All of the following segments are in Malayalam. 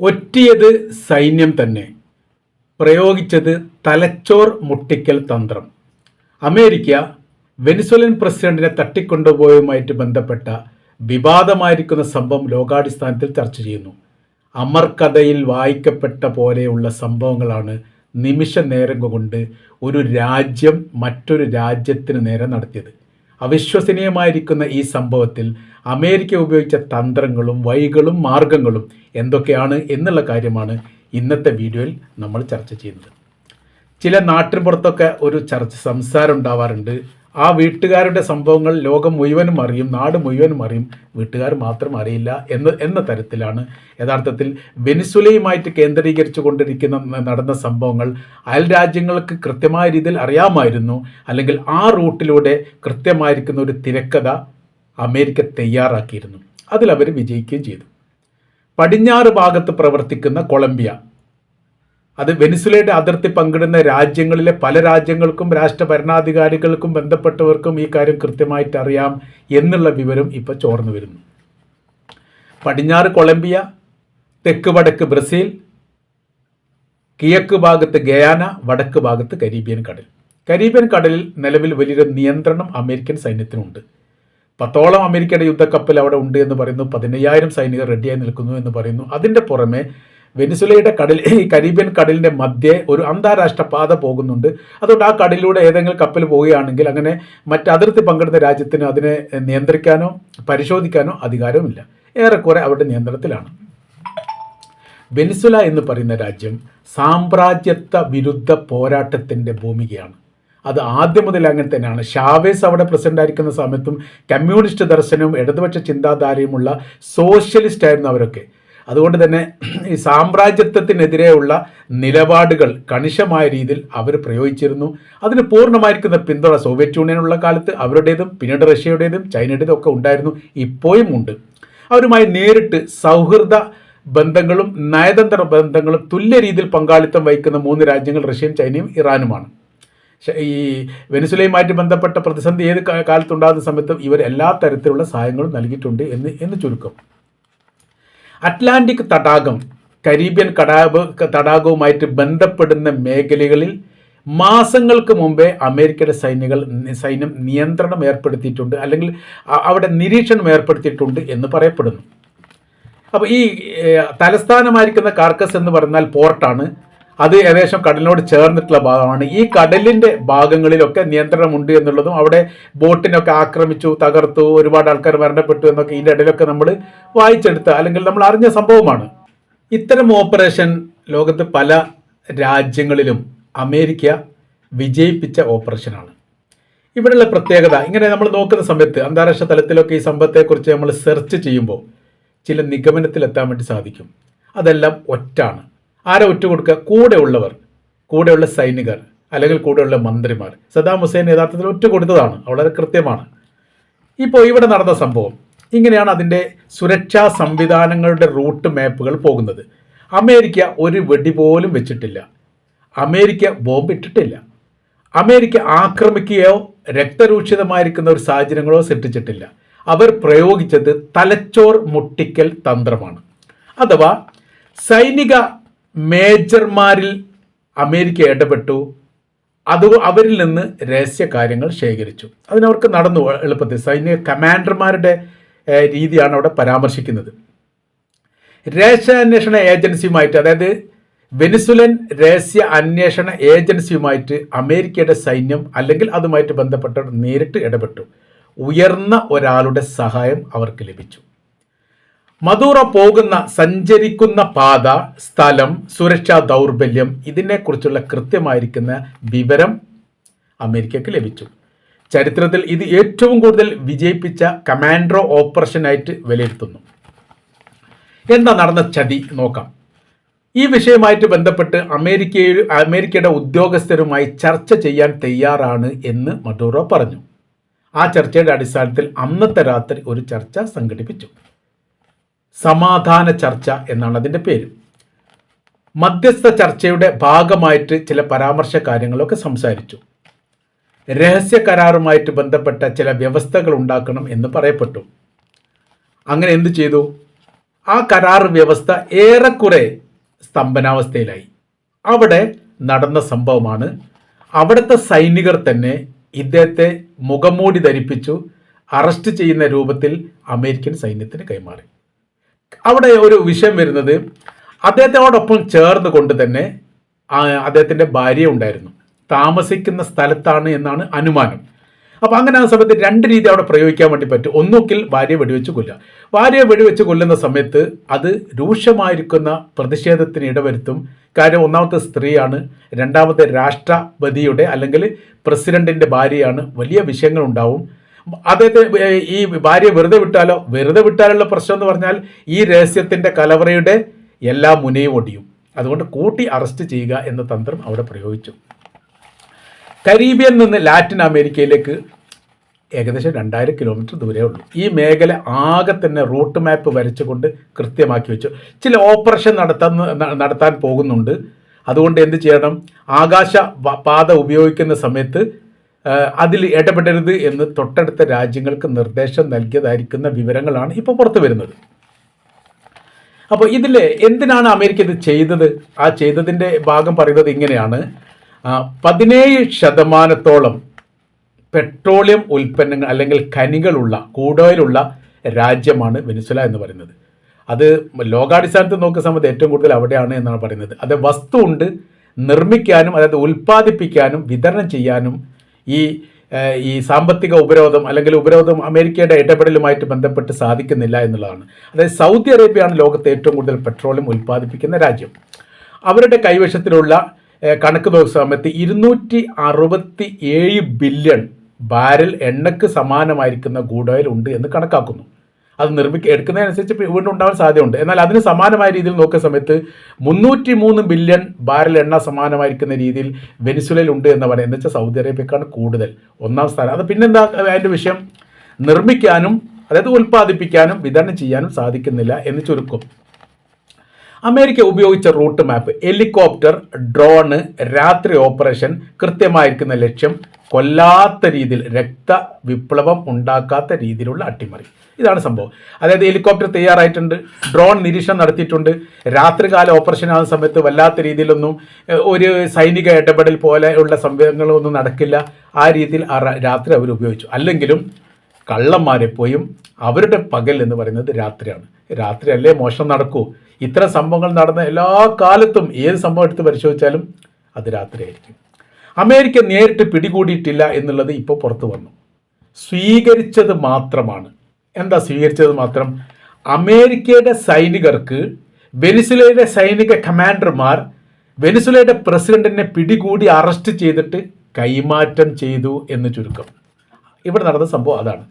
ഒറ്റിയത് സൈന്യം തന്നെ. പ്രയോഗിച്ചത് തലച്ചോർ മുട്ടിക്കൽ തന്ത്രം. അമേരിക്ക വെനിസ്വലൻ പ്രസിഡന്റിനെ തട്ടിക്കൊണ്ടുപോയതുമായിട്ട് ബന്ധപ്പെട്ട വിവാദമായിരിക്കുന്ന സംഭവം ലോകാടിസ്ഥാനത്തിൽ ചർച്ച ചെയ്യുന്നു. അമർകഥയിൽ വായിക്കപ്പെട്ട പോലെയുള്ള സംഭവങ്ങളാണ് നിമിഷ നേരം കൊണ്ട് ഒരു രാജ്യം മറ്റൊരു രാജ്യത്തിന് നേരെ നടത്തിയത്. അവിശ്വസനീയമായിരിക്കുന്ന ഈ സംഭവത്തിൽ അമേരിക്ക ഉപയോഗിച്ച തന്ത്രങ്ങളും വൈകളും മാർഗങ്ങളും എന്തൊക്കെയാണ് എന്നുള്ള കാര്യമാണ് ഇന്നത്തെ വീഡിയോയിൽ നമ്മൾ ചർച്ച ചെയ്യുന്നത്. ചില നാട്ടിൻപുറത്തൊക്കെ ഒരു ചർച്ച സംസാരം ഉണ്ടാവാറുണ്ട്. ആ വീട്ടുകാരുടെ സംഭവങ്ങൾ ലോകം മുഴുവനും അറിയും നാട് മുഴുവനും അറിയും. വീട്ടുകാർ മാത്രം അറിയില്ല എന്ന് എന്ന തരത്തിലാണ്. യഥാർത്ഥത്തിൽ വെനിസുലയുമായിട്ട് കേന്ദ്രീകരിച്ചു കൊണ്ടിരിക്കുന്ന നടന്ന സംഭവങ്ങൾ അയൽ രാജ്യങ്ങൾക്ക് കൃത്യമായ രീതിയിൽ അറിയാമായിരുന്നു. അല്ലെങ്കിൽ ആ റൂട്ടിലൂടെ കൃത്യമായിരിക്കുന്ന ഒരു തിരക്കഥ അമേരിക്ക തയ്യാറാക്കിയിരുന്നു. അതിൽ അവർ വിജയിക്കുകയും ചെയ്തു. പടിഞ്ഞാറ് ഭാഗത്ത് പ്രവർത്തിക്കുന്ന കൊളംബിയ. അത് വെനിസുലയുടെ അതിർത്തി പങ്കിടുന്ന രാജ്യങ്ങളിലെ പല രാജ്യങ്ങൾക്കും രാഷ്ട്ര ഭരണാധികാരികൾക്കും ബന്ധപ്പെട്ടവർക്കും ഈ കാര്യം കൃത്യമായിട്ട് അറിയാം എന്നുള്ള വിവരം ഇപ്പോൾ ചോർന്നു വരുന്നു. പടിഞ്ഞാറ് കൊളംബിയ തെക്ക് വടക്ക് ബ്രസീൽ കിഴക്ക് ഭാഗത്ത് ഗയാന വടക്ക് ഭാഗത്ത് കരീബിയൻ കടൽ. കരീബിയൻ കടലിൽ നിലവിൽ വലിയൊരു നിയന്ത്രണം അമേരിക്കൻ സൈന്യത്തിനുണ്ട്. പത്തോളം അമേരിക്കയുടെ യുദ്ധക്കപ്പൽ അവിടെ ഉണ്ട് എന്ന് പറയുന്നു. പതിനയ്യായിരം സൈനികർ റെഡിയായി നിൽക്കുന്നു എന്ന് പറയുന്നു. അതിന്റെ പുറമെ വെനിസുലയുടെ കടൽ കരീബിയൻ കടലിന്റെ മധ്യേ ഒരു അന്താരാഷ്ട്ര പാത പോകുന്നുണ്ട്. അതുകൊണ്ട് ആ കടലിലൂടെ ഏതെങ്കിലും കപ്പൽ പോവുകയാണെങ്കിൽ അങ്ങനെ മറ്റ് അതിർത്തി പങ്കെടുത്ത രാജ്യത്തിന് അതിനെ നിയന്ത്രിക്കാനോ പരിശോധിക്കാനോ അധികാരമില്ല. ഏറെക്കുറെ അവരുടെ നിയന്ത്രണത്തിലാണ്. വെനിസുല എന്ന് പറയുന്ന രാജ്യം സാമ്രാജ്യത്വ വിരുദ്ധ പോരാട്ടത്തിന്റെ ഭൂമികയാണ്. അത് ആദ്യം മുതൽ അങ്ങനെ തന്നെയാണ്. ഷാവേസ് അവിടെ പ്രസിഡന്റ് ആയിരിക്കുന്ന സമയത്തും കമ്മ്യൂണിസ്റ്റ് ദർശനവും ഇടതുപക്ഷ ചിന്താധാരയുമുള്ള സോഷ്യലിസ്റ്റ് ആയിരുന്നു അവരൊക്കെ. അതുകൊണ്ട് തന്നെ ഈ സാമ്രാജ്യത്വത്തിനെതിരെയുള്ള നിലപാടുകൾ കണിശമായ രീതിയിൽ അവർ പ്രയോഗിച്ചിരുന്നു. അതിന് പൂർണമായിരിക്കുന്ന പിന്തുണ സോവിയറ്റ് യൂണിയനുള്ള കാലത്ത് അവരുടേതും പിന്നീട് റഷ്യയുടേതും ചൈനയുടേതും ഒക്കെ ഉണ്ടായിരുന്നു ഇപ്പോഴും ഉണ്ട്. അവരുമായി നേരിട്ട് സൗഹൃദ ബന്ധങ്ങളും നയതന്ത്ര ബന്ധങ്ങളും തുല്യ രീതിയിൽ പങ്കാളിത്തം വഹിക്കുന്ന മൂന്ന് രാജ്യങ്ങൾ റഷ്യയും ചൈനയും ഇറാനുമാണ്. ഈ വെനിസുലയുമായിട്ട് ബന്ധപ്പെട്ട പ്രതിസന്ധി ഏത് കാലത്തുണ്ടാകുന്ന സമയത്തും ഇവർ എല്ലാ തരത്തിലുള്ള സഹായങ്ങളും നൽകിയിട്ടുണ്ട് എന്ന് എന്ന് ചുരുക്കം. അറ്റ്ലാന്റിക് തടാകം കരീബിയൻ കടാബ് തടാകവുമായിട്ട് ബന്ധപ്പെടുന്ന മേഖലകളിൽ മാസങ്ങൾക്ക് മുമ്പേ അമേരിക്കയുടെ സൈനികൾ സൈന്യം നിയന്ത്രണം ഏർപ്പെടുത്തിയിട്ടുണ്ട് അല്ലെങ്കിൽ അവിടെ നിരീക്ഷണം ഏർപ്പെടുത്തിയിട്ടുണ്ട് എന്ന് പറയപ്പെടുന്നു. അപ്പോൾ ഈ തലസ്ഥാനമായിരിക്കുന്ന കാർക്കസ് എന്ന് പറഞ്ഞാൽ പോർട്ടാണ്. അത് ഏകദേശം കടലിനോട് ചേർന്നിട്ടുള്ള ഭാഗമാണ്. ഈ കടലിന്റെ ഭാഗങ്ങളിലൊക്കെ നിയന്ത്രണമുണ്ട് എന്നുള്ളതും അവിടെ ബോട്ടിനൊക്കെ ആക്രമിച്ചു തകർത്തു ഒരുപാട് ആൾക്കാർ മരണപ്പെട്ടു എന്നൊക്കെ ഇതിന്റെ ഇടയിലൊക്കെ നമ്മൾ വായിച്ചെടുത്ത അല്ലെങ്കിൽ നമ്മൾ അറിഞ്ഞ സംഭവമാണ്. ഇത്തരം ഓപ്പറേഷൻ ലോകത്ത് പല രാജ്യങ്ങളിലും അമേരിക്ക വിജയിപ്പിച്ച ഓപ്പറേഷനാണ്. ഇവിടെയുള്ള പ്രത്യേകത ഇങ്ങനെ നമ്മൾ നോക്കുന്ന സമയത്ത് അന്താരാഷ്ട്ര തലത്തിലൊക്കെ ഈ സംഭവത്തെക്കുറിച്ച് നമ്മൾ സെർച്ച് ചെയ്യുമ്പോൾ ചില നിഗമനത്തിലെത്താൻ വേണ്ടി സാധിക്കും. അതെല്ലാം ഒറ്റാണ്. ആരെ ഒറ്റ കൊടുക്കുക കൂടെയുള്ളവർ കൂടെയുള്ള സൈനികർ അല്ലെങ്കിൽ കൂടെയുള്ള മന്ത്രിമാർ. സദാം ഹുസൈൻ യഥാർത്ഥത്തിൽ ഒറ്റ കൊടുത്തതാണ് വളരെ കൃത്യമാണ്. ഇപ്പോൾ ഇവിടെ നടന്ന സംഭവം. ഇങ്ങനെയാണ് അതിന്റെ സുരക്ഷാ സംവിധാനങ്ങളുടെ റൂട്ട് മാപ്പുകൾ പോകുന്നത്. അമേരിക്ക ഒരു വെടി പോലും വെച്ചിട്ടില്ല. അമേരിക്ക ബോംബ് ഇട്ടിട്ടില്ല അമേരിക്ക ആക്രമിക്കുകയോ രക്തരൂക്ഷിതമായിരിക്കുന്ന ഒരു സാഹചര്യങ്ങളോ സൃഷ്ടിച്ചിട്ടില്ല. അവർ പ്രയോഗിച്ചത് തലച്ചോർ മുട്ടിക്കൽ തന്ത്രമാണ്. അഥവാ സൈനിക മേജർമാരിൽ അമേരിക്ക ഇടപെട്ടു. അത് അവരിൽ നിന്ന് രഹസ്യ കാര്യങ്ങൾ ശേഖരിച്ചു. അതിനവർക്ക് നടന്നു എളുപ്പത്തിൽ. സൈനിക കമാൻഡർമാരുടെ രീതിയാണ് അവിടെ പരാമർശിക്കുന്നത്. രഹസ്യാന്വേഷണ ഏജൻസിയുമായിട്ട് അതായത് വെനിസുലൻ രഹസ്യ അന്വേഷണ ഏജൻസിയുമായിട്ട് അമേരിക്കയുടെ സൈന്യം അല്ലെങ്കിൽ അതുമായിട്ട് ബന്ധപ്പെട്ടവർ നേരിട്ട് ഇടപെട്ടു. ഉയർന്ന ഒരാളുടെ സഹായം അവർക്ക് ലഭിച്ചു. മദൂറ പോകുന്ന സഞ്ചരിക്കുന്ന പാത സ്ഥലം സുരക്ഷാ ദൗർബല്യം ഇതിനെക്കുറിച്ചുള്ള കൃത്യമായിരിക്കുന്ന വിവരം അമേരിക്കക്ക് ലഭിച്ചു. ചരിത്രത്തിൽ ഇത് ഏറ്റവും കൂടുതൽ വിജയിപ്പിച്ച കമാൻഡ്രോ ഓപ്പറേഷനായിട്ട് വിലയിരുത്തുന്നു. എന്താ നടന്ന ചതി നോക്കാം. ഈ വിഷയമായിട്ട് ബന്ധപ്പെട്ട് അമേരിക്കയിൽ അമേരിക്കയുടെ ഉദ്യോഗസ്ഥരുമായി ചർച്ച ചെയ്യാൻ തയ്യാറാണ് എന്ന് മഡൂറോ പറഞ്ഞു. ആ ചർച്ചയുടെ അടിസ്ഥാനത്തിൽ അന്നത്തെ രാത്രി ഒരു ചർച്ച സംഘടിപ്പിച്ചു. സമാധാന ചർച്ച എന്നാണ് അതിന്റെ പേര്. മധ്യസ്ഥ ചർച്ചയുടെ ഭാഗമായിട്ട് ചില പരാമർശ കാര്യങ്ങളൊക്കെ സംസാരിച്ചു. രഹസ്യ കരാറുമായിട്ട് ബന്ധപ്പെട്ട ചില വ്യവസ്ഥകൾ ഉണ്ടാക്കണം എന്ന് പറയപ്പെട്ടു. അങ്ങനെ എന്തു ചെയ്തു? ആ കരാർ വ്യവസ്ഥ ഏറെക്കുറെ സ്തംഭനാവസ്ഥയിലായി. അവിടെ നടന്ന സംഭവമാണ് അവിടുത്തെ സൈനികർ തന്നെ ഇദ്ദേഹത്തെ മുഖംമൂടി ധരിപ്പിച്ചു അറസ്റ്റ് ചെയ്യുന്ന രൂപത്തിൽ അമേരിക്കൻ സൈന്യത്തിന് കൈമാറി. അവിടെ ഒരു വിഷയം വരുന്നത് അദ്ദേഹത്തോടൊപ്പം ചേർന്ന് കൊണ്ട് തന്നെ അദ്ദേഹത്തിന്റെ ഭാര്യ ഉണ്ടായിരുന്നു. താമസിക്കുന്ന സ്ഥലത്താണ് എന്നാണ് അനുമാനം. അപ്പോൾ അങ്ങനെ ആ സമയത്ത് രണ്ട് രീതി അവിടെ പ്രയോഗിക്കാൻ വേണ്ടി പറ്റും. ഒന്നുകിൽ ഭാര്യയെ വെടിവെച്ച് കൊല്ലുക. ഭാര്യയെ വെടിവെച്ച് കൊല്ലുന്ന സമയത്ത് അത് രൂക്ഷമായിരിക്കുന്ന പ്രതിഷേധത്തിന് ഇടവരുത്തും. കാര്യം ഒന്നാമത്തെ സ്ത്രീയാണ് രണ്ടാമത്തെ രാഷ്ട്രപതിയുടെ അല്ലെങ്കിൽ പ്രസിഡന്റിന്റെ ഭാര്യയാണ്. വലിയ വിഷയങ്ങൾ ഉണ്ടാവും അദ്ദേഹത്തെ ഈ ഭാര്യ വെറുതെ വിട്ടാലോ? വെറുതെ വിട്ടാലുള്ള പ്രശ്നം എന്ന് പറഞ്ഞാൽ ഈ രഹസ്യത്തിന്റെ കലവറയുടെ എല്ലാ മുനയും ഒടിയും. അതുകൊണ്ട് കൂട്ടി അറസ്റ്റ് ചെയ്യുക എന്ന തന്ത്രം അവിടെ പ്രയോഗിച്ചു. കരീബിയൻ നിന്ന് ലാറ്റിൻ അമേരിക്കയിലേക്ക് ഏകദേശം രണ്ടായിരം കിലോമീറ്റർ ദൂരേ ഉള്ളൂ. ഈ മേഖല ആകെ തന്നെ റൂട്ട് മാപ്പ് വരച്ചുകൊണ്ട് കൃത്യമാക്കി വെച്ചു. ചില ഓപ്പറേഷൻ നടത്താൻ നടത്താൻ പോകുന്നുണ്ട്. അതുകൊണ്ട് എന്ത് ചെയ്യണം? ആകാശ പാത ഉപയോഗിക്കുന്ന സമയത്ത് അതിൽ ഏറ്റപ്പെട്ടരുത് എന്ന് തൊട്ടടുത്ത രാജ്യങ്ങൾക്ക് നിർദ്ദേശം നൽകിയതായിരിക്കുന്ന വിവരങ്ങളാണ് ഇപ്പോൾ പുറത്തു വരുന്നത്. അപ്പോൾ ഇതിൽ എന്തിനാണ് അമേരിക്ക ഇത് ചെയ്തത്? ആ ചെയ്തതിന്റെ ഭാഗം പറയുന്നത് ഇങ്ങനെയാണ്. പതിനേഴ് ശതമാനത്തോളം പെട്രോളിയം ഉൽപ്പന്നങ്ങൾ അല്ലെങ്കിൽ ഖനികളുള്ള കൂടോയിലുള്ള രാജ്യമാണ് വെനിസുല എന്ന് പറയുന്നത്. അത് ലോകാടിസ്ഥാനത്ത് നോക്കുന്ന സമയത്ത് ഏറ്റവും കൂടുതൽ അവിടെയാണ് എന്നാണ് പറയുന്നത്. അത് വസ്തു ഉണ്ട് നിർമ്മിക്കാനും അതായത് ഉൽപ്പാദിപ്പിക്കാനും വിതരണം ചെയ്യാനും ഈ ഈ സാമ്പത്തിക ഉപരോധം അല്ലെങ്കിൽ ഉപരോധം അമേരിക്കയുടെ ഇടപെടലുമായിട്ട് ബന്ധപ്പെട്ട് സാധിക്കുന്നില്ല എന്നുള്ളതാണ്. അതായത് സൗദി അറേബ്യയാണ് ലോകത്തെ ഏറ്റവും കൂടുതൽ പെട്രോളിയം ഉൽപ്പാദിപ്പിക്കുന്ന രാജ്യം. അവരുടെ കൈവശത്തിലുള്ള കണക്ക് നോക്കുന്ന സമയത്ത് ഇരുന്നൂറ്റി അറുപത്തി ഏഴ് ബില്യൺ ബാരൽ എണ്ണക്ക് സമാനമായിരിക്കുന്ന ഗൂഡ് ഓയിൽ ഉണ്ട് എന്ന് കണക്കാക്കുന്നു. അത് നിർമ്മിക്ക എടുക്കുന്നതിനനുസരിച്ച് വീണ്ടും ഉണ്ടാവാൻ സാധ്യതയുണ്ട്. എന്നാൽ അതിന് സമാനമായ രീതിയിൽ നോക്കുന്ന സമയത്ത് മുന്നൂറ്റി മൂന്ന് ബില്യൺ ബാരൽ എണ്ണ സമാനമായിരിക്കുന്ന രീതിയിൽ വെനിസുലയിൽ ഉണ്ട് എന്ന് പറയുന്നത് എന്ന് വെച്ചാൽ സൗദി അറേബ്യക്കാണ് കൂടുതൽ. ഒന്നാം സ്ഥാനം. അത് പിന്നെന്താ അതിന്റെ വിഷയം? നിർമ്മിക്കാനും അതായത് ഉൽപ്പാദിപ്പിക്കാനും വിതരണം ചെയ്യാനും സാധിക്കുന്നില്ല എന്ന് ചുരുക്കം. അമേരിക്ക ഉപയോഗിച്ച റൂട്ട് മാപ്പ് ഹെലികോപ്റ്റർ ഡ്രോണ് രാത്രി ഓപ്പറേഷൻ കൃത്യമായിരിക്കുന്ന ലക്ഷ്യം കൊല്ലാത്ത രീതിയിൽ രക്ത വിപ്ലവം ഉണ്ടാക്കാത്ത രീതിയിലുള്ള അട്ടിമറി. ഇതാണ് സംഭവം. അതായത് ഹെലികോപ്റ്റർ തയ്യാറായിട്ടുണ്ട് ഡ്രോൺ നിരീക്ഷണം നടത്തിയിട്ടുണ്ട് രാത്രികാല ഓപ്പറേഷൻ ആകുന്ന സമയത്ത് വല്ലാത്ത രീതിയിലൊന്നും ഒരു സൈനിക ഇടപെടൽ പോലെയുള്ള സംഭവങ്ങളൊന്നും നടക്കില്ല. ആ രീതിയിൽ രാത്രി അവർ ഉപയോഗിച്ചു. അല്ലെങ്കിലും കള്ളന്മാരെപ്പോയും അവരുടെ പകൽ എന്ന് പറയുന്നത് രാത്രിയാണ്. രാത്രിയല്ലേ മോഷണം നടക്കൂ. ഇത്തരം സംഭവങ്ങൾ നടന്ന എല്ലാ കാലത്തും ഏത് സംഭവം എടുത്ത് പരിശോധിച്ചാലും അത് രാത്രിയായിരിക്കും. അമേരിക്ക നേരിട്ട് പിടികൂടിയിട്ടില്ല എന്നുള്ളത് ഇപ്പോൾ പുറത്തു വന്നു. സ്വീകരിച്ചത് മാത്രമാണ്. എന്താ സ്വീകരിച്ചത് മാത്രം? അമേരിക്കയുടെ സൈനികർക്ക് വെനിസുലയുടെ സൈനിക കമാൻഡർമാർ വെനിസുലയുടെ പ്രസിഡന്റിനെ പിടികൂടി അറസ്റ്റ് ചെയ്തിട്ട് കൈമാറ്റം ചെയ്തു എന്ന് ചുരുക്കം. ഇവിടെ നടന്ന സംഭവം അതാണ്.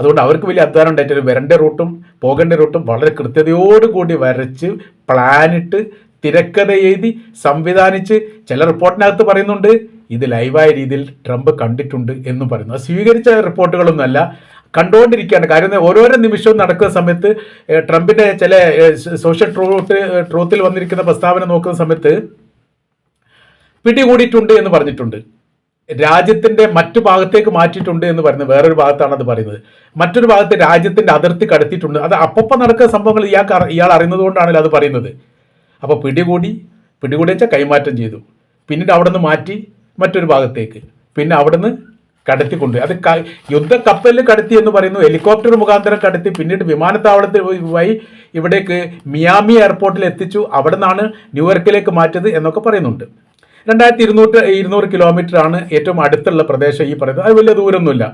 അതുകൊണ്ട് അവർക്ക് വലിയ അധ്വാനം ഉണ്ടായിട്ട് വരേണ്ട റൂട്ടും പോകേണ്ട റൂട്ടും വളരെ കൃത്യതയോടുകൂടി വരച്ച് പ്ലാനിട്ട് തിരക്കഥ എഴുതി സംവിധാനിച്ച് ചില റിപ്പോർട്ടിനകത്ത് പറയുന്നുണ്ട് ഇത് ലൈവായ രീതിയിൽ ട്രംപ് കണ്ടിട്ടുണ്ട് എന്നും പറയുന്നു. സ്വീകരിച്ച റിപ്പോർട്ടുകളൊന്നുമല്ല. കണ്ടുകൊണ്ടിരിക്കുകയാണ്. കാര്യം ഓരോരോ നിമിഷവും നടക്കുന്ന സമയത്ത് ട്രംപിന്റെ ചില സോഷ്യൽ ട്രൂത്ത് ട്രൂത്തിൽ വന്നിരിക്കുന്ന പ്രസ്താവന നോക്കുന്ന സമയത്ത് പിടികൂടിയിട്ടുണ്ട് എന്ന് പറഞ്ഞിട്ടുണ്ട്. രാജ്യത്തിന്റെ മറ്റു ഭാഗത്തേക്ക് മാറ്റിയിട്ടുണ്ട് എന്ന് പറയുന്നത് വേറൊരു ഭാഗത്താണ് അത് പറയുന്നത്. മറ്റൊരു ഭാഗത്ത് രാജ്യത്തിന്റെ അതിർത്തി കടത്തിയിട്ടുണ്ട്. അത് അപ്പപ്പം നടക്കുന്ന സംഭവങ്ങൾ ഇയാൾക്ക് ഇയാൾ അറിയുന്നത് കൊണ്ടാണല്ലോ അത് പറയുന്നത്. അപ്പോൾ പിടികൂടി പിടികൂടി വെച്ചാൽ കൈമാറ്റം ചെയ്തു. പിന്നീട് അവിടെ നിന്ന് മാറ്റി മറ്റൊരു ഭാഗത്തേക്ക്. പിന്നെ അവിടെ നിന്ന് കടത്തിക്കൊണ്ട്. അത് ക- യുദ്ധ കപ്പലിൽ കടത്തി എന്ന് പറയുന്നു. ഹെലികോപ്റ്റർ മുഖാന്തരം കടത്തി. പിന്നീട് വിമാനത്താവളത്തിൽ വഴി ഇവിടേക്ക് മിയാമി എയർപോർട്ടിൽ എത്തിച്ചു. അവിടെ നിന്നാണ് ന്യൂയോർക്കിലേക്ക് മാറ്റിയത് എന്നൊക്കെ പറയുന്നുണ്ട്. രണ്ടായിരത്തി ഇരുന്നൂറ് ഇരുന്നൂറ് കിലോമീറ്റർ ആണ് ഏറ്റവും അടുത്തുള്ള പ്രദേശം ഈ പറയുന്നത്. അത് വലിയ ദൂരമൊന്നുമില്ല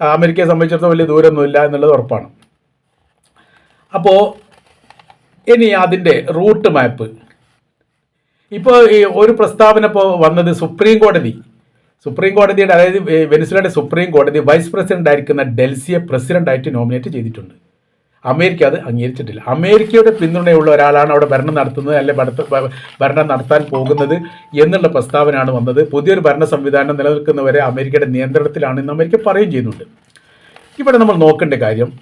അമേരിക്കയെ സംബന്ധിച്ചിടത്തോളം വലിയ ദൂരമൊന്നുമില്ല എന്നുള്ളത് ഉറപ്പാണ്. അപ്പോൾ ഇനി അതിന്റെ റൂട്ട് മാപ്പ്. ഇപ്പോൾ ഈ ഒരു പ്രസ്താവന ഇപ്പോൾ വന്നത് സുപ്രീം കോടതി. സുപ്രീം കോടതിയുടെ അതായത് വെനിസുലയുടെ സുപ്രീം കോടതി വൈസ് പ്രസിഡന്റ് ആയിരിക്കുന്ന ഡെൽസിയെ പ്രസിഡന്റായിട്ട് നോമിനേറ്റ് ചെയ്തിട്ടുണ്ട്. അമേരിക്ക അത് അംഗീകരിച്ചിട്ടില്ല. അമേരിക്കയുടെ പിന്തുണയുള്ള ഒരാളാണ് അവിടെ ഭരണം നടത്തുന്നത് അല്ലെ ഭരണ- നടത്താൻ പോകുന്നത് എന്നുള്ള പ്രസ്താവനയാണ് വന്നത്. പുതിയൊരു ഭരണ സംവിധാനം നിലനിൽക്കുന്നവരെ അമേരിക്കയുടെ നിയന്ത്രണത്തിലാണ് ഇന്ന് അമേരിക്ക പറയുകയും ചെയ്യുന്നുണ്ട്. ഇവിടെ നമ്മൾ നോക്കേണ്ട കാര്യം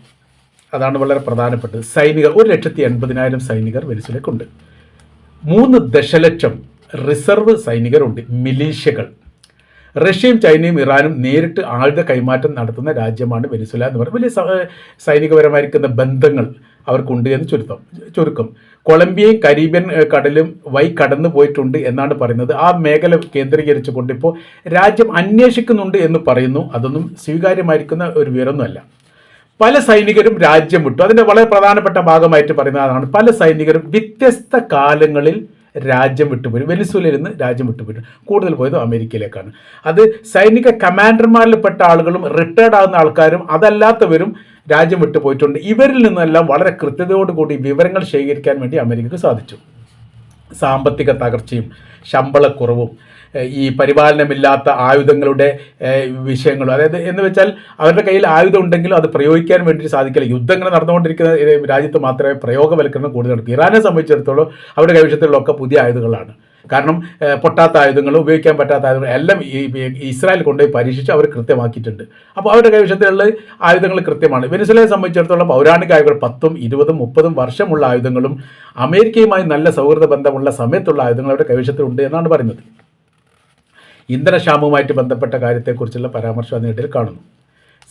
അതാണ് വളരെ പ്രധാനപ്പെട്ടത്. സൈനികർ ഒരു ലക്ഷത്തി എൺപതിനായിരം സൈനികർ വെനിസുലക്കുണ്ട് മൂന്ന് ദശലക്ഷം റിസർവ് സൈനികരുണ്ട് മിലീഷ്യകൾ. റഷ്യയും ചൈനയും ഇറാനും നേരിട്ട് ആയുധ കൈമാറ്റം നടത്തുന്ന രാജ്യമാണ് വെനിസുല എന്ന് പറയുന്നത് വലിയ സൈനികപരമായിരിക്കുന്ന ബന്ധങ്ങൾ അവർക്കുണ്ട് എന്ന് ചുരുക്കം ചുരുക്കം. കൊളംബിയയും കരീബിയൻ കടലും വൈ കടന്നു പോയിട്ടുണ്ട് എന്നാണ് പറയുന്നത്. ആ മേഖല കേന്ദ്രീകരിച്ചുകൊണ്ട് ഇപ്പോൾ രാജ്യം അന്വേഷിക്കുന്നുണ്ട് എന്ന് പറയുന്നു. അതൊന്നും സ്വീകാര്യമായിരിക്കുന്ന ഒരു വിവരമൊന്നുമല്ല. പല സൈനികരും രാജ്യം വിട്ടു. അതിന്റെ വളരെ പ്രധാനപ്പെട്ട ഭാഗമായിട്ട് പറയുന്നതാണ് പല സൈനികരും വ്യത്യസ്ത കാലങ്ങളിൽ രാജ്യം വിട്ടുപോയി വെനിസുലയിൽ നിന്ന് രാജ്യം വിട്ടുപോയി കൂടുതൽ പോയത് അമേരിക്കയിലേക്കാണ്. അത് സൈനിക കമാൻഡർമാരിൽ പെട്ട ആളുകളും റിട്ടയർഡ് ആകുന്ന ആൾക്കാരും അതല്ലാത്തവരും രാജ്യം വിട്ടുപോയിട്ടുണ്ട് ഇവരിൽ നിന്നെല്ലാം വളരെ കൃത്യതയോടുകൂടി വിവരങ്ങൾ ശേഖരിക്കാൻ വേണ്ടി അമേരിക്കക്ക് സാധിച്ചു. സാമ്പത്തിക തകർച്ചയും ശമ്പളക്കുറവും ഈ പരിപാലനമില്ലാത്ത ആയുധങ്ങളുടെ വിഷയങ്ങളും അതായത് എന്ന് വെച്ചാൽ അവരുടെ കയ്യിൽ ആയുധം ഉണ്ടെങ്കിലും അത് പ്രയോഗിക്കാൻ വേണ്ടി സാധിക്കില്ല. യുദ്ധങ്ങൾ നടന്നുകൊണ്ടിരിക്കുന്ന രാജ്യത്ത് മാത്രമേ പ്രയോഗവൽക്കരണം കൂടുതൽ നടക്കൂ. ഇറാനെ സംബന്ധിച്ചിടത്തോളം അവരുടെ കൈവശത്തിലുള്ളൊക്കെ പുതിയ ആയുധങ്ങളാണ്. കാരണം പൊട്ടാത്ത ആയുധങ്ങളും ഉപയോഗിക്കാൻ പറ്റാത്ത ആയുധങ്ങളും എല്ലാം ഈ ഇസ്രായേൽ കൊണ്ടുപോയി പരീക്ഷിച്ച് അവർ കൃത്യമാക്കിയിട്ടുണ്ട്. അപ്പോൾ അവരുടെ കൈവശത്തിലുള്ള ആയുധങ്ങൾ കൃത്യമാണ്. വെനിസ്വലയെ സംബന്ധിച്ചിടത്തോളം പൗരാണിക ആയുധങ്ങൾ പത്തും ഇരുപതും മുപ്പതും വർഷമുള്ള ആയുധങ്ങളും അമേരിക്കയുമായി നല്ല സൗഹൃദ ബന്ധമുള്ള സമയത്തുള്ള ആയുധങ്ങൾ അവരുടെ കൈവശത്തിലുണ്ട് എന്നാണ് പറയുന്നത്. ഇന്ധനക്ഷാമവുമായിട്ട് ബന്ധപ്പെട്ട കാര്യത്തെക്കുറിച്ചുള്ള പരാമർശം അതിനിടയിൽ കാണുന്നു.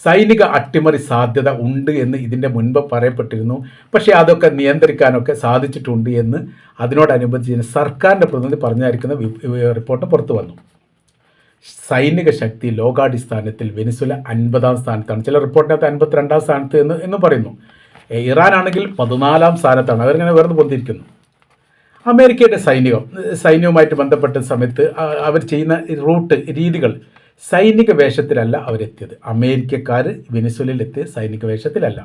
സൈനിക അട്ടിമറി സാധ്യത ഉണ്ട് എന്ന് ഇതിന്റെ മുൻപ് പറയപ്പെട്ടിരുന്നു. പക്ഷേ അതൊക്കെ നിയന്ത്രിക്കാനൊക്കെ സാധിച്ചിട്ടുണ്ട് എന്ന് അതിനോടനുബന്ധിച്ച് സർക്കാരിന്റെ പ്രതിനിധി പറഞ്ഞായിരിക്കുന്ന റിപ്പോർട്ട് പുറത്തു വന്നു. സൈനിക ശക്തി ലോകാടിസ്ഥാനത്തിൽ വെനിസുല അൻപതാം സ്ഥാനത്താണ്. ചില റിപ്പോർട്ടിനകത്ത് അൻപത്തിരണ്ടാം സ്ഥാനത്ത് എന്ന് എന്ന് പറയുന്നു. ഇറാൻ ആണെങ്കിൽ പതിനാലാം സ്ഥാനത്താണ്. അവരിങ്ങനെ വേർന്ന് പൊന്തിരിക്കുന്നു അമേരിക്കയുടെ സൈന്യവും സൈന്യവുമായിട്ട് ബന്ധപ്പെട്ട സമയത്ത് അവർ ചെയ്യുന്ന റൂട്ട് രീതികൾ സൈനിക വേഷത്തിലല്ല അവരെത്തിയത്. അമേരിക്കക്കാർ വെനിസ്വലയിലെത്തിയ സൈനിക വേഷത്തിലല്ല.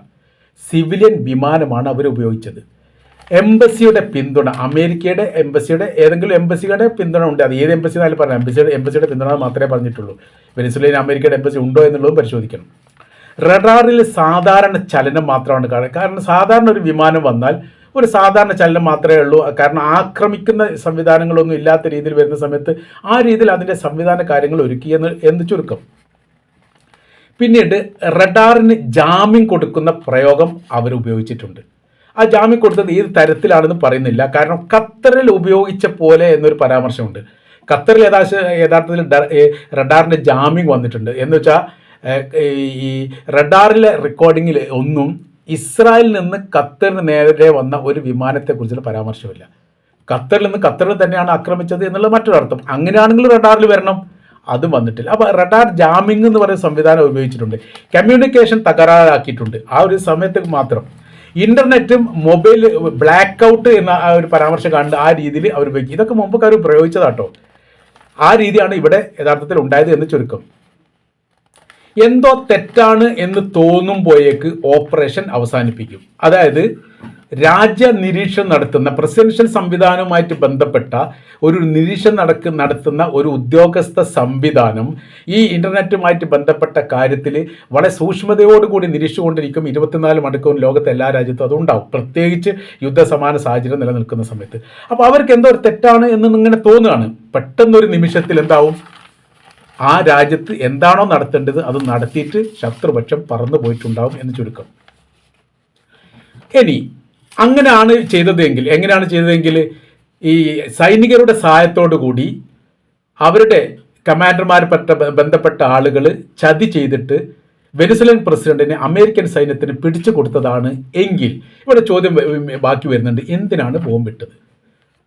സിവിലിയൻ വിമാനമാണ് അവർ ഉപയോഗിച്ചത്. എംബസിയുടെ പിന്തുണ അമേരിക്കയുടെ എംബസിയുടെ ഏതെങ്കിലും എംബസിയുടെ പിന്തുണ ഉണ്ട്. അത് ഏത് എംബസി എന്നാലും പറയാം. എംബസിയുടെ എംബസിയുടെ പിന്തുണ മാത്രമേ പറഞ്ഞിട്ടുള്ളൂ. വെനിസ്വലയിൽ അമേരിക്കയുടെ എംബസി ഉണ്ടോ എന്നുള്ളതും പരിശോധിക്കണം. റഡാറിൽ സാധാരണ ചലനം മാത്രമാണ് കാണുക കാരണം സാധാരണ ഒരു വിമാനം വന്നാൽ ഒരു സാധാരണ ചലനം മാത്രമേ ഉള്ളൂ. കാരണം ആക്രമിക്കുന്ന സംവിധാനങ്ങളൊന്നും ഇല്ലാത്ത രീതിയിൽ വരുന്ന സമയത്ത് ആ രീതിയിൽ അതിന്റെ സംവിധാന കാര്യങ്ങൾ ഒരുക്കി എന്ന് എന്ന് ചുരുക്കം. പിന്നീട് റഡാറിന് ജാമ്യം കൊടുക്കുന്ന പ്രയോഗം അവർ ഉപയോഗിച്ചിട്ടുണ്ട്. ആ ജാമ്യം കൊടുത്തത് ഏത് തരത്തിലാണെന്ന് പറയുന്നില്ല. കാരണം ഖത്തറിൽ ഉപയോഗിച്ച പോലെ എന്നൊരു പരാമർശമുണ്ട്. ഖത്തറിൽ യഥാശ യഥാർത്ഥത്തിൽ റഡാറിന്റെ ജാമ്യം വന്നിട്ടുണ്ട്. എന്ന് വെച്ചാൽ ഈ റഡാറിലെ റെക്കോർഡിങ്ങിൽ ഒന്നും ഇസ്രായേലിൽ നിന്ന് ഖത്തറിന് നേരെ വന്ന ഒരു വിമാനത്തെക്കുറിച്ചുള്ള പരാമർശമില്ല ഖത്തറിൽ നിന്ന് ഖത്തറിൽ തന്നെയാണ് ആക്രമിച്ചത് എന്നുള്ള മറ്റൊരർത്ഥം അങ്ങനെയാണെങ്കിൽ റഡാറിൽ വരണം. അതും വന്നിട്ടില്ല. അപ്പോൾ റഡാർ ജാമിംഗ് എന്ന് പറയുന്ന സംവിധാനം ഉപയോഗിച്ചിട്ടുണ്ട്. കമ്മ്യൂണിക്കേഷൻ തകരാറാക്കിയിട്ടുണ്ട്. ആ ഒരു സമയത്ത് മാത്രം. ഇന്റർനെറ്റും മൊബൈൽ ബ്ലാക്ക് ഔട്ട് എന്ന ആ ഒരു പരാമർശം കണ്ട് ആ രീതിയിൽ അവർ ഉപയോഗിക്കും. ഇതൊക്കെ മുമ്പൊക്കെ അവർ പ്രയോഗിച്ചതാട്ടോ. ആ രീതിയാണ് ഇവിടെ യഥാർത്ഥത്തിൽ ഉണ്ടായത് എന്ന് ചുരുക്കം. എന്തോ തെറ്റാണ് എന്ന് തോന്നുമ്പോഴേക്ക് ഓപ്പറേഷൻ അവസാനിപ്പിക്കും. അതായത് രാജ്യ നിരീക്ഷണം നടത്തുന്ന പ്രസിഡൻഷ്യൽ സംവിധാനവുമായിട്ട് ബന്ധപ്പെട്ട ഒരു നിരീക്ഷണം നടക്ക് നടത്തുന്ന ഒരു ഉദ്യോഗസ്ഥ സംവിധാനം ഈ ഇന്റർനെറ്റുമായിട്ട് ബന്ധപ്പെട്ട കാര്യത്തിൽ വളരെ സൂക്ഷ്മതയോടുകൂടി നിരീക്ഷിച്ചുകൊണ്ടിരിക്കും. ഇരുപത്തിനാല് മണിക്കൂറും ലോകത്തെ എല്ലാ രാജ്യത്തും അതുണ്ടാവും. പ്രത്യേകിച്ച് യുദ്ധസമാന സാഹചര്യം നിലനിൽക്കുന്ന സമയത്ത്. അപ്പോൾ അവർക്ക് എന്തോ ഒരു തെറ്റാണ് എന്ന് ഇങ്ങനെ തോന്നുകയാണ്. പെട്ടെന്നൊരു നിമിഷത്തിൽ എന്താവും? ആ രാജ്യത്ത് എന്താണോ നടത്തേണ്ടത് അത് നടത്തിയിട്ട് ശത്രുപക്ഷം പറന്നു പോയിട്ടുണ്ടാവും എന്ന് ചുരുക്കം. ഇനി അങ്ങനെയാണ് ചെയ്തതെങ്കിൽ എങ്ങനെയാണ് ചെയ്തതെങ്കിൽ ഈ സൈനികരുടെ കൂടി അവരുടെ കമാൻഡർമാരെപ്പെട്ട ബന്ധപ്പെട്ട ആളുകൾ ചതി ചെയ്തിട്ട് വെനിസുലൻ പ്രസിഡന്റിനെ അമേരിക്കൻ സൈന്യത്തിന് പിടിച്ചു കൊടുത്തതാണ് എങ്കിൽ ഇവിടെ ചോദ്യം ബാക്കി വരുന്നുണ്ട് എന്തിനാണ് ബോംബിട്ടത്?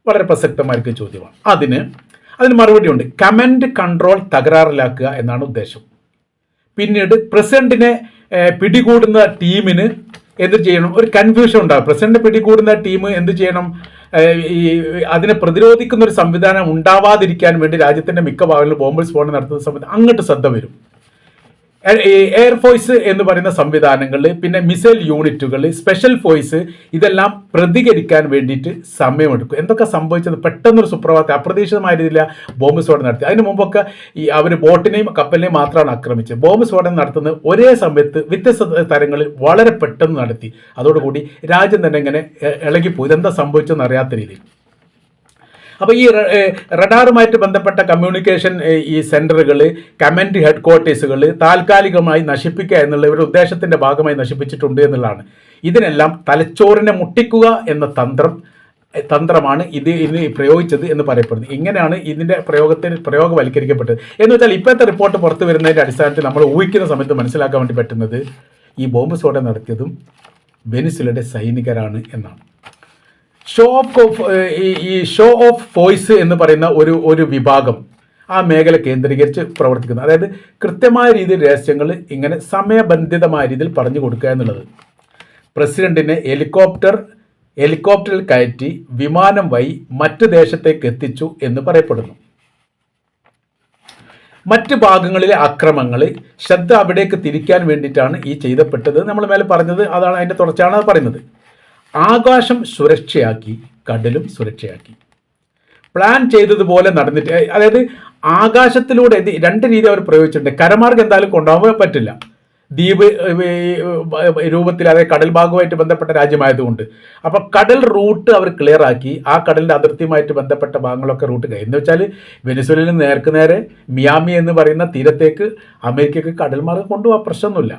വളരെ പ്രസക്തമായിരിക്കും ചോദ്യമാണ്. അതിന് അതിന് മറുപടിയുണ്ട് കമന്റ് കൺട്രോൾ തകരാറിലാക്കുക എന്നാണ് ഉദ്ദേശം. പിന്നീട് പ്രസിഡന്റിനെ പിടികൂടുന്ന ടീമിന് എന്ത് ചെയ്യണം? ഒരു കൺഫ്യൂഷൻ ഉണ്ടാകും പ്രസിഡന്റ് പിടികൂടുന്ന ടീം എന്ത് ചെയ്യണം? ഈ അതിനെ പ്രതിരോധിക്കുന്ന ഒരു സംവിധാനം ഉണ്ടാവാതിരിക്കാൻ വേണ്ടി രാജ്യത്തിന്റെ മിക്ക ഭാഗങ്ങളിൽ ബോംബ് സ്ഫോടനം നടത്തുന്ന സമയത്ത് അങ്ങോട്ട് ശ്രദ്ധ വരും. എയർഫോഴ്സ് എന്ന് പറയുന്ന സംവിധാനങ്ങൾ പിന്നെ മിസൈൽ യൂണിറ്റുകൾ സ്പെഷ്യൽ ഫോഴ്സ് ഇതെല്ലാം പ്രതികരിക്കാൻ വേണ്ടിയിട്ട് സമയമെടുക്കും. എന്തൊക്കെ സംഭവിച്ചത്? പെട്ടെന്നൊരു സുപ്രഭാതം അപ്രതീക്ഷിതമായ രീതിയിൽ ബോംബ് സ്ഫോടനം നടത്തി അതിന് മുമ്പൊക്കെ ഈ അവർ ബോട്ടിനെയും കപ്പലിനെയും മാത്രമാണ് ആക്രമിച്ചത്. ബോംബ് സ്ഫോടനം നടത്തുന്നത് ഒരേ സമയത്ത് വ്യത്യസ്ത തരങ്ങളിൽ വളരെ പെട്ടെന്ന് നടത്തി. അതോടുകൂടി രാജ്യം തന്നെ ഇങ്ങനെ ഇളകിപ്പോയി. ഇതെന്താ സംഭവിച്ചതെന്ന് അറിയാത്ത രീതിയിൽ. അപ്പോൾ ഈ റഡാറുമായിട്ട് ബന്ധപ്പെട്ട കമ്മ്യൂണിക്കേഷൻ ഈ സെന്ററുകൾ കമൻഡ് ഹെഡ് ക്വാർട്ടേഴ്സുകൾ താൽക്കാലികമായി നശിപ്പിക്കുക എന്നുള്ള ഒരു ഉദ്ദേശത്തിന്റെ ഭാഗമായി നശിപ്പിച്ചിട്ടുണ്ട് എന്നുള്ളതാണ്. ഇതിനെല്ലാം തലച്ചോറിനെ മുട്ടിക്കുക എന്ന തന്ത്രം തന്ത്രമാണ് ഇത് ഇന്ന് പ്രയോഗിച്ചത് എന്ന് പറയപ്പെടുന്നത് ഇങ്ങനെയാണ് ഇതിന്റെ പ്രയോഗത്തിൽ പ്രയോഗവൽക്കരിക്കപ്പെട്ടത്. എന്ന് വെച്ചാൽ ഇപ്പോഴത്തെ റിപ്പോർട്ട് പുറത്തു വരുന്നതിന്റെ അടിസ്ഥാനത്തിൽ നമ്മൾ ഊഹിക്കുന്ന സമയത്ത് മനസ്സിലാക്കാൻ വേണ്ടി പറ്റുന്നത് ഈ ബോംബ് സ്ഫോടനം നടത്തിയതും വെനിസുലയുടെ സൈനികരാണ് എന്നാണ്. ഷോ ഓഫ് ഈ ഷോ ഓഫ് വോയിസ് എന്ന് പറയുന്ന ഒരു ഒരു വിഭാഗം ആ മേഖല കേന്ദ്രീകരിച്ച് പ്രവർത്തിക്കുന്നത് അതായത് കൃത്യമായ രീതിയിൽ രഹസ്യങ്ങൾ ഇങ്ങനെ സമയബന്ധിതമായ രീതിയിൽ പറഞ്ഞു കൊടുക്കുക എന്നുള്ളത്. പ്രസിഡന്റിനെ ഹെലികോപ്റ്റർ ഹെലികോപ്റ്ററിൽ കയറ്റി വിമാനം വഴി മറ്റു ദേശത്തേക്ക് എത്തിച്ചു എന്ന് പറയപ്പെടുന്നു. മറ്റ് ഭാഗങ്ങളിലെ അക്രമങ്ങൾ ശ്രദ്ധ അവിടേക്ക് തിരിക്കാൻ വേണ്ടിയിട്ടാണ് ഈ ചെയ്തപ്പെട്ടത്. നമ്മൾ മേലെ പറഞ്ഞത് അതാണ് അതിന്റെ തുടർച്ചയാണ് പറയുന്നത്. ആകാശം സുരക്ഷയാക്കി കടലും സുരക്ഷയാക്കി. പ്ലാൻ ചെയ്തതുപോലെ നടന്നിട്ട് അതായത് ആകാശത്തിലൂടെ രണ്ട് രീതി അവർ പ്രയോഗിച്ചിട്ടുണ്ട്. കരമാർഗം എന്തായാലും കൊണ്ടുപോകാൻ പറ്റില്ല. ദ്വീപ് രൂപത്തിൽ അതായത് കടൽ ഭാഗവുമായിട്ട് ബന്ധപ്പെട്ട രാജ്യമായതുകൊണ്ട്. അപ്പോൾ കടൽ റൂട്ട് അവർ ക്ലിയർ ആക്കി ആ കടലിന്റെ അതിർത്തിയുമായിട്ട് ബന്ധപ്പെട്ട ഭാഗങ്ങളൊക്കെ റൂട്ട് കൈ എന്ന് വെച്ചാൽ വെനിസ്വലിൽ നേർക്ക് നേരെ മിയാമി എന്ന് പറയുന്ന തീരത്തേക്ക് അമേരിക്കക്ക് കടൽ മാർഗം കൊണ്ടുപോകാൻ പ്രശ്നമൊന്നുമില്ല.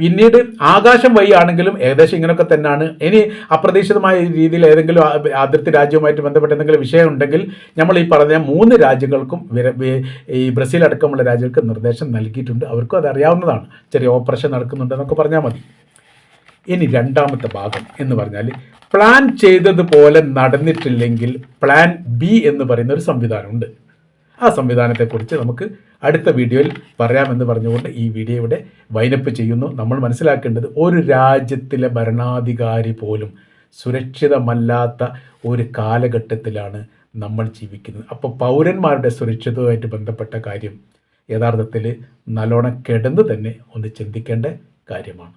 പിന്നീട് ആകാശം വഴിയാണെങ്കിലും ഏകദേശം ഇങ്ങനെയൊക്കെ തന്നെയാണ്. ഇനി അപ്രതീക്ഷിതമായ രീതിയിൽ ഏതെങ്കിലും അതിർത്തി രാജ്യവുമായിട്ട് ബന്ധപ്പെട്ട എന്തെങ്കിലും വിഷയം ഉണ്ടെങ്കിൽ നമ്മൾ ഈ പറഞ്ഞ മൂന്ന് രാജ്യങ്ങൾക്കും ഈ ബ്രസീൽ അടക്കമുള്ള രാജ്യങ്ങൾക്ക് നിർദ്ദേശം നൽകിയിട്ടുണ്ട്. അവർക്കും അതറിയാവുന്നതാണ് ചെറിയ ഓപ്പറേഷൻ നടക്കുന്നുണ്ടെന്നൊക്കെ പറഞ്ഞാൽ മതി. ഇനി രണ്ടാമത്തെ ഭാഗം എന്ന് പറഞ്ഞാൽ പ്ലാൻ ചെയ്തതുപോലെ നടന്നിട്ടില്ലെങ്കിൽ പ്ലാൻ ബി എന്ന് പറയുന്ന ഒരു സംവിധാനമുണ്ട്. ആ സംവിധാനത്തെക്കുറിച്ച് നമുക്ക് അടുത്ത വീഡിയോയിൽ പറയാമെന്ന് പറഞ്ഞുകൊണ്ട് ഈ വീഡിയോ ഇവിടെ വൈനപ്പ് ചെയ്യുന്നു. നമ്മൾ മനസ്സിലാക്കേണ്ടത് ഒരു രാജ്യത്തിലെ ഭരണാധികാരി പോലും സുരക്ഷിതമല്ലാത്ത ഒരു കാലഘട്ടത്തിലാണ് നമ്മൾ ജീവിക്കുന്നത്. അപ്പോൾ പൗരന്മാരുടെ സുരക്ഷിതവുമായിട്ട് ബന്ധപ്പെട്ട കാര്യം യഥാർത്ഥത്തിൽ നല്ലോണം കിടന്ന് തന്നെ ഒന്ന് ചിന്തിക്കേണ്ട കാര്യമാണ്.